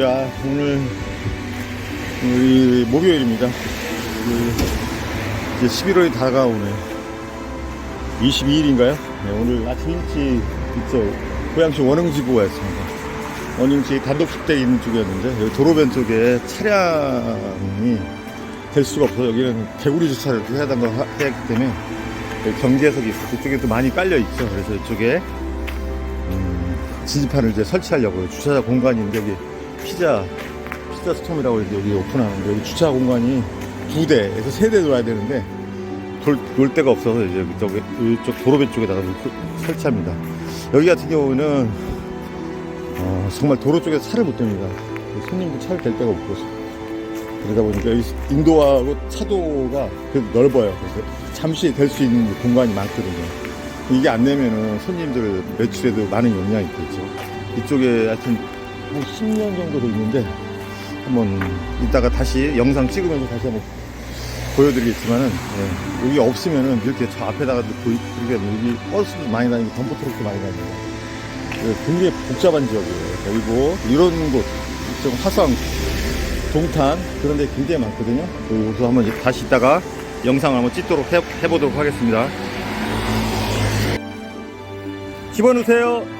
야, 오늘, 우리 목요일입니다. 그, 이제 11월이 다가오네. 22일인가요? 네, 오늘 아침 일찍 이쪽 고양시 원흥지구가 있습니다. 원흥지 단독축대 있는 쪽이었는데, 여기 도로변 쪽에 차량이 될 수가 없어요. 여기는 개구리 주차를 해야 되는 거 하- 해야 하기 때문에 경계석이 있어. 이쪽에 또 많이 깔려 있죠. 그래서 이쪽에 음, 진지판을 이제 설치하려고요. 주차장 공간인데 여기 피자 피자 스톰이라고 여기 오픈하는데 여기 주차 공간이 두 대에서 세대 놓아야 되는데 돌, 놀 데가 없어서 이제 이쪽, 이쪽 도로변 쪽에다가 그- 설치합니다. 여기 같은 경우는 어, 정말 도로 쪽에서 차를 못 댑니다. 손님도 차를 댈 데가 없고 그러다 보니까 여기 인도하고 차도가 그래도 넓어요. 그래서 잠시 될수 있는 공간이 많거든요. 이게 안 되면은 손님들 매출에도 많은 영향이 있겠죠. 이쪽에 하여튼 한 10년 정도 돼 있는데 한번 이따가 다시 영상 찍으면서 다시 한번 보여드리겠지만은 예, 여기 없으면은 이렇게 저 앞에다가 보이, 그러니까 여기 버스도 많이 다니고 덤프 트럭도 많이 다니고 예, 굉장히 복잡한 지역이에요. 그리고 이런 곳, 좀 화성, 동탄 그런 데 굉장히 많거든요. 여기서 한번 다시 있다가 영상을 한번 찍도록 해, 해보도록 하겠습니다. 집어넣으세요.